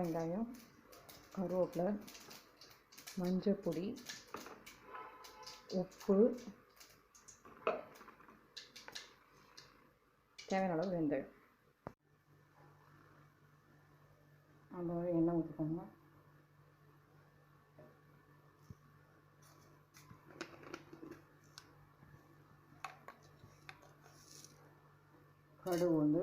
வெங்காயம் கருவேப்பிலை மஞ்சள் பொடி உப்பு தேவையான அளவு வெந்தயம். அந்த எண்ணெய் ஊற்றிக்கோங்க கடுகு வந்து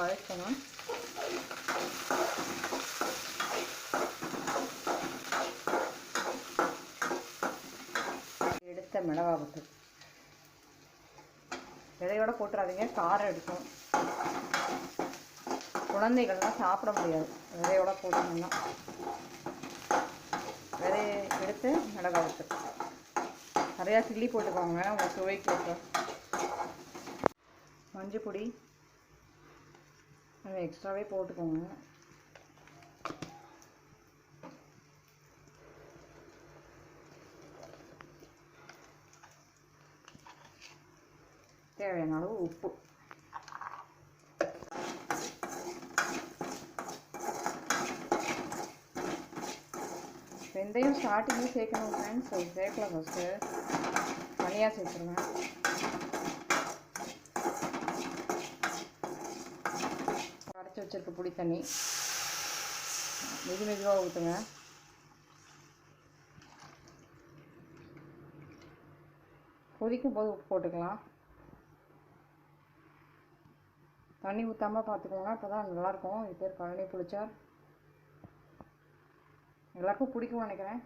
வதக்க வதக்கணும். எடுத்த மிளகா வத்தல் விதையோட போட்டுறாதீங்க காரம் எடுக்கும் குழந்தைகள்லாம் சாப்பிட முடியாது. விதையோட போட்டோம்னா விதையை எடுத்து மிளகா வத்தல் நிறையா சில்லி போட்டுக்கோங்க உங்கள் சுவைக்கு மஞ்சள் பொடி எக்ஸ்ட்ராவே போட்டுக்கோங்க. தேவையான அளவு உப்பு. வெந்தயம் ஸ்டார்டிங்கே சேர்க்கணும் ஃப்ரெண்ட்ஸ் சேர்க்கல ஃபஸ்ட்டு தனியாக சேர்த்துருவேன். அரைச்சி வச்சுருக்க புளி தண்ணி. மெது மெதுவாக ஊற்றுங்க கொதிக்கும் போது உப்பு போட்டுக்கலாம். தண்ணி ஊற்றாமல் பார்த்துக்கோங்க அப்போ தான் நல்லாயிருக்கும். இது பேர் பழனி புளிச்சார் எல்லாருக்கும் பிடிக்கும்னு நினைக்கிறேன்.